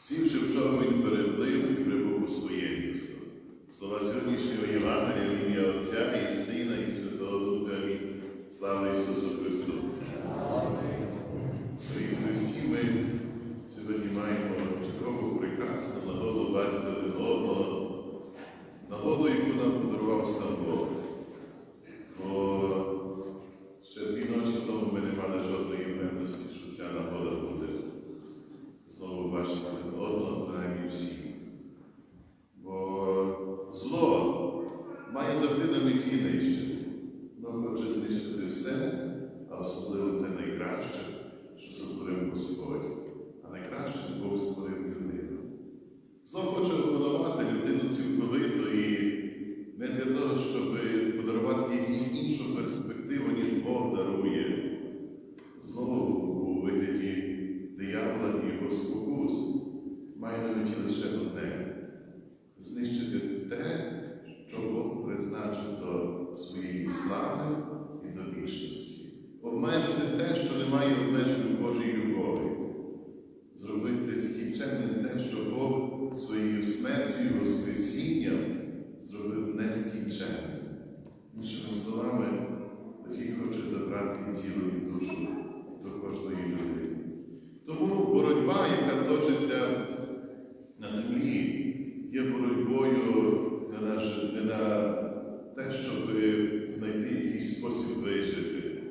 Сівши в човен, переплив і прибув у своє місто. Слова сьогоднішнього Євангелія в ім'я Отця і Сина, і Святого Духа. Амінь. Слава Ісусу Христу! При Христі ми сьогодні маємо чудову, прекрасну нагоду один нагоду, яку нам подарував сам Бог. Бо ще дві ночі тому ми не мали жодної певності, що ця нагода буде знову бачити один одного, принаймні всі. Бо зло має завжди на меті нищити. Воно хоче знищити все, а особливо те найкраще, що сотворив Господь. А найкраще Бог створив людину. Зло хоче опанувати людину цілковито і не для того, щоб подарувати якусь іншу перспективу, ніж Бог дарує. Зло у вигляді диявола і його спокус має на меті лише одне знищити те, що Бог призначив до своєї слави і до вічності, обмежити те, що не має обмежень у Божій любові, зробити скінченним те, що Бог своєю смертю і Воскресінням зробив нескінченним. Іншими словами, який хоче забрати тіло і душу до кожної людини. Тому боротьба, яка точиться на землі, є боротьбою не на, ж- не на те, щоб знайти якийсь спосіб вижити,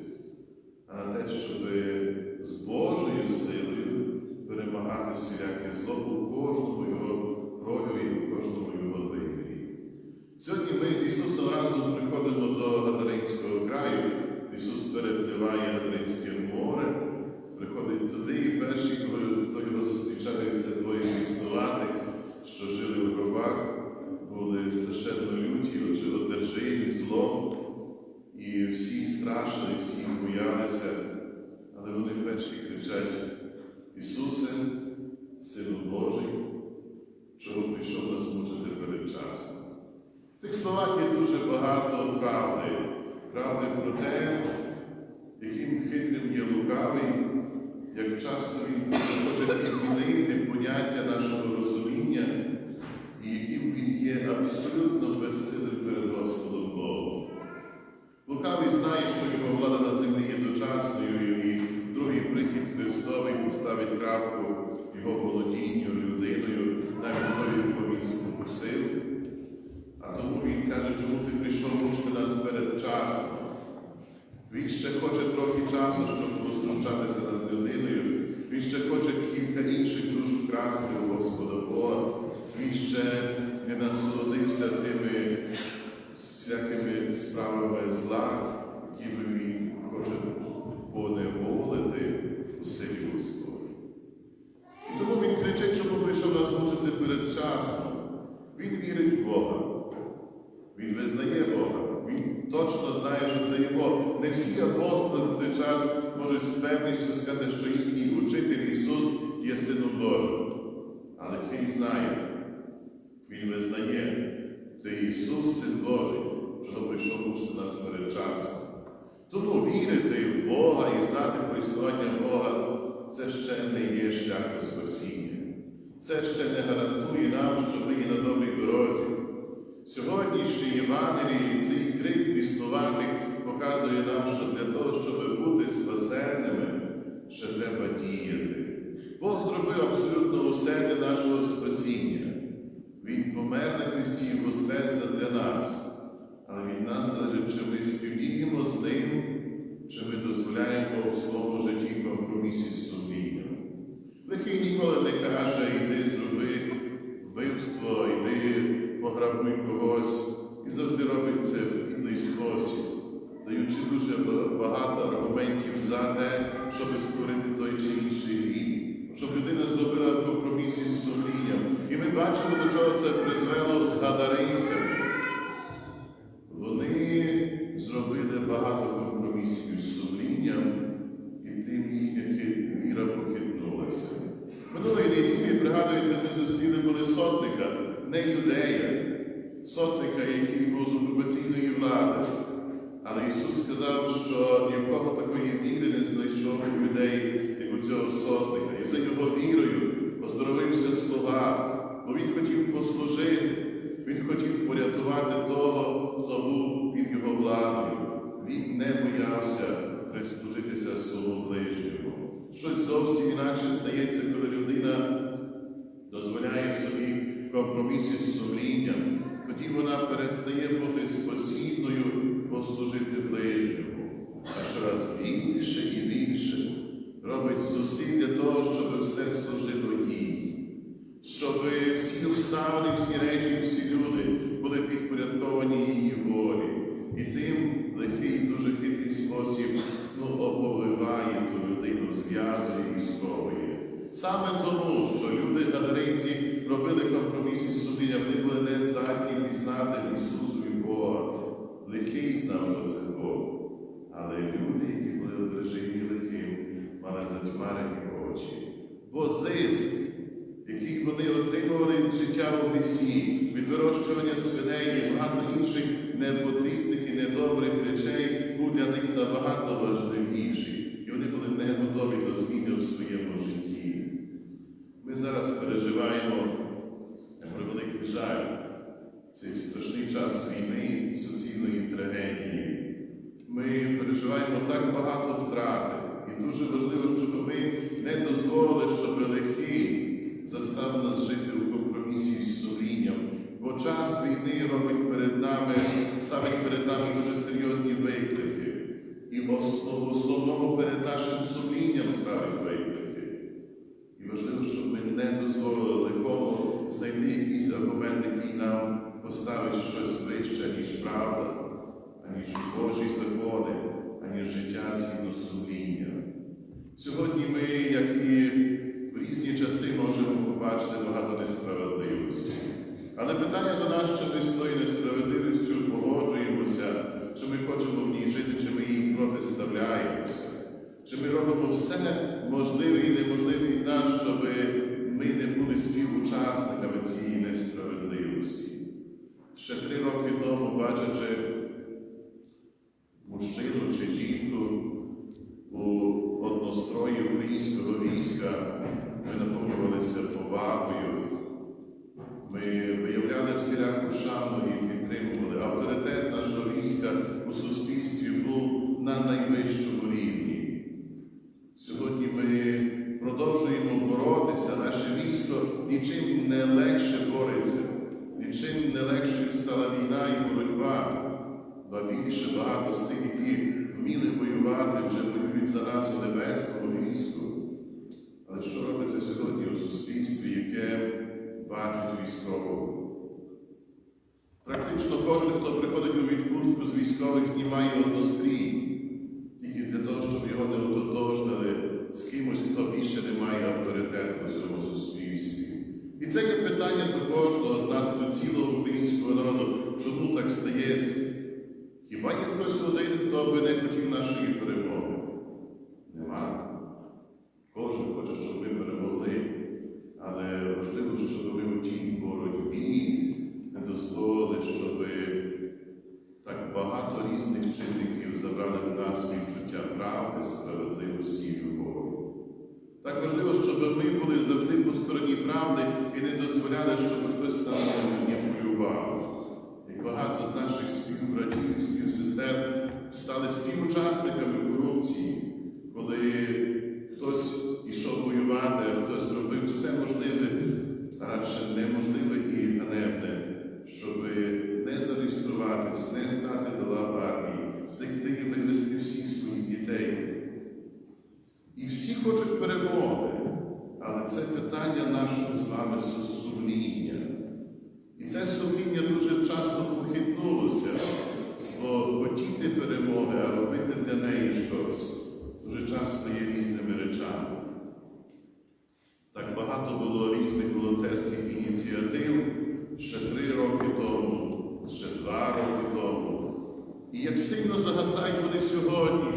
а на те, щоб з Божою силою перемагати всіляке зло у кожному його прояві, у кожному його вимірі. Сьогодні ми з Ісусом разом приходимо до Гадаринського краю. Ісус перепливає Гадаринське море, приходить туди, і перші, коли хто його зустрічає, це двоє віснуватих, що жили в гробах, були страшенно люті, отже, одержимі злом, і всі страшно, і всі боялися, але вони перші кричать: Ісусе, Сину Божий, чого прийшов нас мучити передчасно. В тих словах є дуже багато правди. Правди про те, яким хитрим є лукавий, як часто він хоче підмінити поняття нашого розуміння, і яким він є абсолютно безсилим перед Господом Богом. Лукавий знає, що його влада на землі є дочасною, і другий прихід Христовий поставить крапку його володінню людиною, тою, яку він спокусив. А тому він каже, чому ти прийшов мучити нас передчасно. Він ще хоче трохи часу, щоб познущатися над людиною. Він ще хоче кілька інших душ вкрасти у Господа Бога. Він ще не насолодився тими всякими справами зла, якими він хоче поневолити у силі Господу. І тому він кричить, чому прийшов нас мучити передчасно. Він вірить в Бога. Він визнає Бога. Він точно знає, що це Бог. Не всі апостоли в той час можуть з певністю сказати, що їхній учитель Ісус є Сином Божим. Але хай знає, Він визнає, це Ісус, Син Божий, що прийшов мучити нас передчасно. Тому вірити в Бога і знати про існування Бога це ще не є шлях до спасіння. Це ще не гарантує нам, що ми є на добрій дорозі. Сьогоднішній Євангелії цей крик віснуватих показує нам, що для того, щоб бути спасенними, ще треба діяти. Бог зробив абсолютно усе для нашого спасіння. Він помер на Христі і воскрес для нас. Але від нас чи ми співдіємо з ним, чи ми дозволяємо у своєму житті компромісі з сумлінням. Лихий ніколи не каже, йди зроби вбивство, йди пограбуй когось, і завжди робить це в хибний спосіб, даючи дуже багато аргументів за те, щоб створити той чи інший рік, щоб людина зробила компроміс із сумлінням. І ми бачимо, до чого це призвело з не юдея, сотника, який був з окупаційної влади. Але Ісус сказав, що ні в кого такої віри не знайшов у людей, як у цього сотника. І за його вірою оздоровився слова, бо Він хотів послужити, Він хотів порятувати того, хто був під його владою. Він не боявся прислужитися свого ближнього. Щось зовсім інакше стається, коли людина компромісі з тоді вона перестає бути спосібною послужити ближньому, а щораз більше і більше робить зусиль для того, щоб все служило їй, щоб всі обставини, всі речі, всі люди були підпорядковані її волі. І тим лихий, дуже хитрий спосіб ну, оповиває ту людину, зв'язує і сковує. Саме тому, що люди гадаринці робили компроміс із сумлінням, вони були не здатні пізнати Ісусу і Бога. Лихий знав, що це Бог. Але люди, які були одержимі лихим, мали затьмарені очі. Бо зиск, який вони отримували від життя в грісі, від вирощування свиней і багато інших непотрібних і недобрих речей, був для них набагато важливіший. І вони були не готові до зміни у своєму житті. Ми зараз переживаємо превеликий жаль цей страшний час війни, суцільної трагедії. Ми переживаємо так багато втрати, і дуже важливо, щоб ми не дозволили, щоб лихий заставив нас жити у компромісі з сумлінням, бо час війни робить перед нами, ставить перед нами дуже серйозні виклики. І в основному перед нашим сумлінням ставить виклики. І важливо, щоб ми не дозволили легкому знайти якийсь аргумент, який нам поставить щось вище, ніж правда, аніж Божі закони, аніж життя згідно сумління. Сьогодні ми, як і в різні часи, можемо побачити багато несправедливості. Але питання до нас, чи ми з тою несправедливістю погоджуємося, чи ми хочемо в ній жити, чи ми їй протиставляємося, чи ми робимо все можливе і неможливе від нас, щоб ми не були співучасниками цієї несправедливості. Ще три роки тому, бачачи мужчину чи жінку у однострої українського війська, ми наповнювалися повагою. Ми виявляли всіляку шану і підтримували. Авторитет нашого війська у суспільстві був на найвищому рівні. Сьогодні ми продовжуємо боротися, наше військо нічим не легше бореться, нічим не легшою стала війна і боротьба. Ба більше багато з тих, які вміли воювати, вже воюють за нас у небесному війську. Але що робиться сьогодні у суспільстві, яке бачить військового? Практично кожен, хто приходить у відпустку з військових, знімає однострій, тільки для того, щоб його не ототожнили з кимось, хто більше не має авторитету у цьому суспільстві. І це є питання до кожного з нас, до цілого українського народу, чому так стається? Хіба є хтось один, хто би не хотів нашої перемоги? Нема. Кожен хоче, щоб ми перемогли. Але важливо, щоб ми у тій боротьбі не дозволили, щоб так багато різних чинників забрали в нас відчуття правди, справедливості і любові. Так важливо, щоб ми були завжди по стороні правди і не дозволяли, щоб хтось там маніпулював. Як багато з наших співбратів, співсестер стали співучасниками корупції, коли хтось ішов воювати, хтось зробив все можливе, а радше неможливе і ганебне, щоб не зареєструватись, не стати до лав армії, втекти і вивезти всіх своїх дітей. І всі хочуть перемоги, але це питання нашого з вами сумління. І це сумління дуже часто похитнулося, бо хотіти перемоги, а робити для неї щось дуже часто є різними речами. Так багато було різних волонтерських ініціатив ще три роки тому, ще два роки тому. І як сильно загасають вони сьогодні,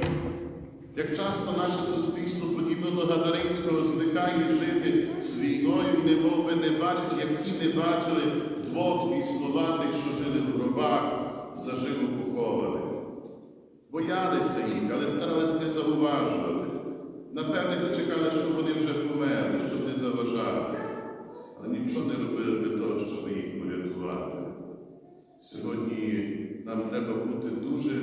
як часто наше суспільство, подібно до Гадаринського, звикає жити з війною немов би не бачить, як ті не бачили двох вісловатих, що жили в гробах, заживо похованих. Боялися їх, але старались не зауважувати. Напевне, чекали, що вони вже померли, щоб не заважати. Але нічого не робили для того, щоб їх порятувати. Сьогодні нам треба бути дуже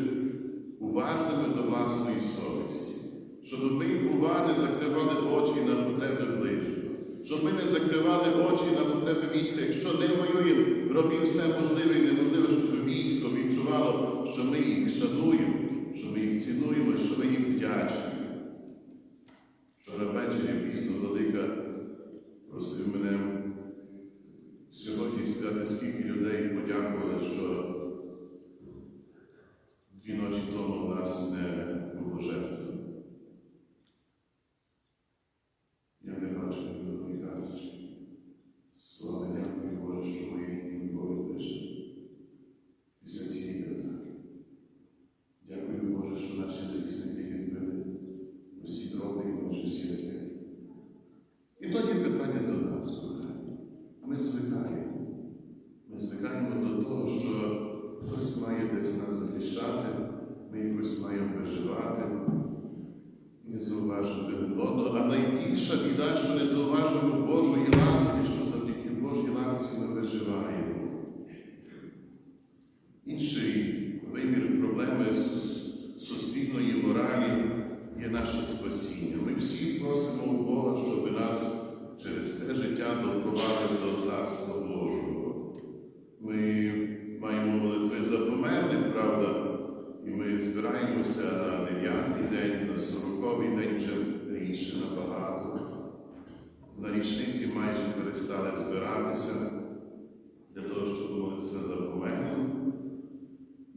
уважними до власної совісті, щоб ми, бува, не закривали очі на потреби ближнього, щоб ми не закривали очі на потреби війська. Якщо не воюємо, робимо все можливе і неможливе, щоб військо відчувало, що ми їх шануємо, що ми їх цінуємо, що ми їм вдячні. Вчора ввечері пізно Владика просив мене сьогодні сказати, скільки людей подякували, що дві ночі тому в нас не було жертв. Я не бачив великої карточки. Слава дякую Боже, що ви ніколи пише. Після цієї атаки. Дякую Боже, що наші захисники відбили усі дроби і наші всі ракети. І тоді питання до нас, колеги. Ми звикаємо. Ми звикаємо до того, що хтось має десь нас захищати, ми якось маємо виживати, не зауважити один одного. А найбільша біда, що не зауважуємо Божої ласки, що завдяки Божій ласці ми виживаємо. Інший вимір проблеми суспільної моралі є наше спасіння. Ми всі просимо у Бога, щоб нас через це життя допровадив до Царства Божого. Ми маємо молитви за померлих, правда, і ми збираємося на дев'ятий день, на сороковий день На річниці майже перестали збиратися для того, щоб молитися за померлих.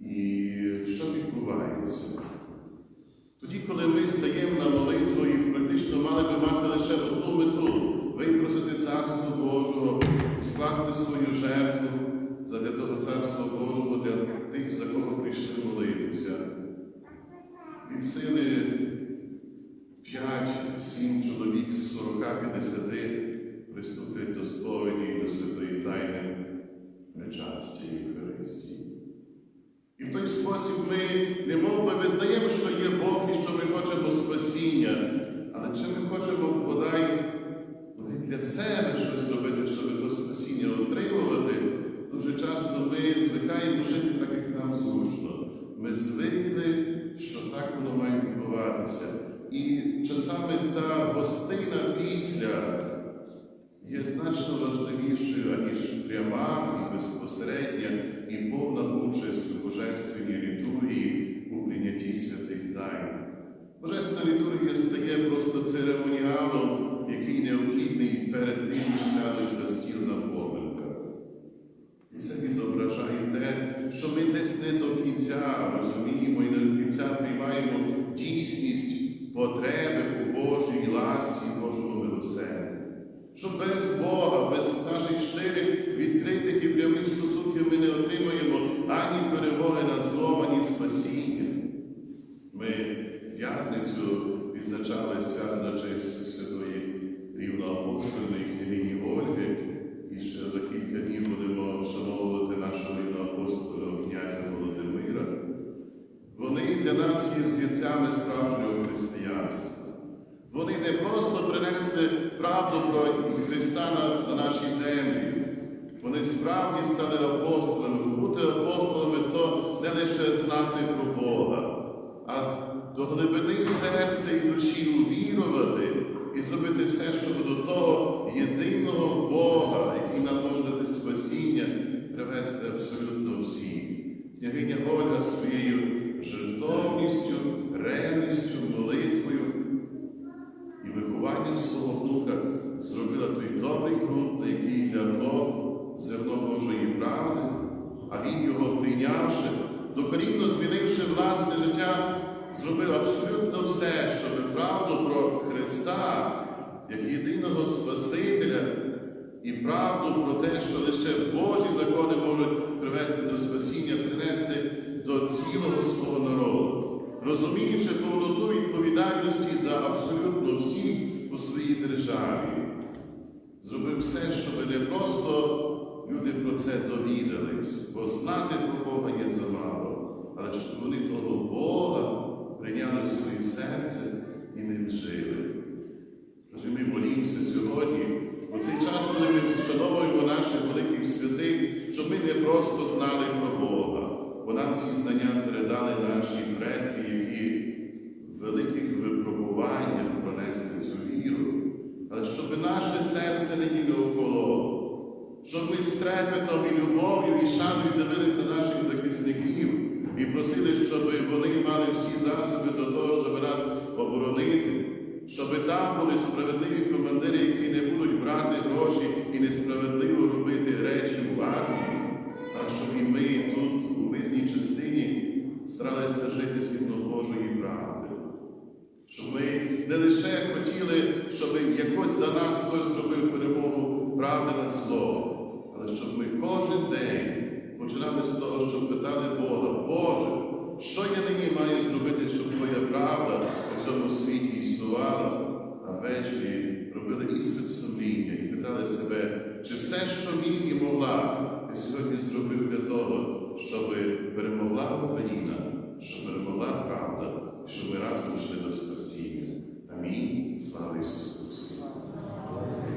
І що відбувається? Тоді, коли ми стаємо на молитву і практично мали би мати лише одну мету випросити Царство Божого і скласти свою жертву задля того Царства Божого для тих, за кого прийшли молитися. Від сили 5-7 чоловік з 40-50 приступить до сповіді і до святої тайни причасті і Євхаристії. І в той спосіб ми немов би визнаємо, що є Бог і що ми хочемо спасіння, але чи ми хочемо бодай для себе щось зробити, щоб то спасіння отримувати, дуже часто ми звикаємо жити так, як нам зручно. Ми звикли, що так воно має відбуватися. І часами та гостина після є значно важливішою, аніж пряма і безпосередня і повна участь у божественній літургії у прийнятті святих тайн. Божественна літургія стає просто церемоніалом, який необхідний перед тим, як сядуть за стіл на помилках. І це відображає те, що ми десь не до кінця розуміємо і не до кінця приймаємо дійсність потреби у Божій ласці і Божому милосердя. Що без Бога, без наших щирих, відкритих і прямих стосунків ми не отримаємо ані перемоги над злом, ані спасіння. Ми п'ятницю відзначали свято просто принесли правду про Христа на, на наші землі. Вони справді стали апостолами. Бути апостолами то не лише знати про Бога, а до глибини серця і душі увірувати і зробити все, щоб до того єдиного Бога, який нам може дати спасіння, привести абсолютно всіх. Княгиня Ольга своєю жертовністю, ревністю, молитвою вихованням свого внука зробила той добрий ґрунт, на який лягло зерно Божої правди, а він його прийнявши, докорінно змінивши власне життя, зробив абсолютно все, щоб правду про Христа, як єдиного Спасителя, і правду про те, що лише Божі закони можуть привести до спасіння, принести до цілого свого народу, розуміючи повноту відповідальності за абсолютно всіх у своїй державі. Зробив все, щоб не просто люди про це довідались, бо знати про Бога є замало, але щоб вони того Бога прийняли в своє серце і ним жили. Тож ми молімося сьогодні, у цей час, коли ми вшановуємо наших великих святих, щоб ми не просто знали про Бога, бо нам ці знання передали наші предки, які великих випробуваннях пронесли цю але щоб наше серце не охололо. Щоб ми з трепетом і любов'ю і шаною дивились на наших захисників і просили, щоб вони мали всі засоби до того, щоб нас оборонити, щоб там були справедливі командири, які не будуть брати гроші і несправедливо робити речі в армії, а щоб і ми тут, у мирній частині, старалися жити згідно Божої правди. Щоб ми не лише хотіли, щоб якось за нас хтось зробив перемогу правди над словом, але щоб ми кожен день починали з того, щоб питали Бога, Боже, що я нині маю зробити, щоб Твоя правда у цьому світі існувала, а ввечері робили іспит сумління і питали себе, чи все, що міг і могла, ти сьогодні зробив для того, щоб перемогла Україна, щоб перемогла правда, щоб ми разом йшли до спасіння. Amém. Salve Jesus Cristo.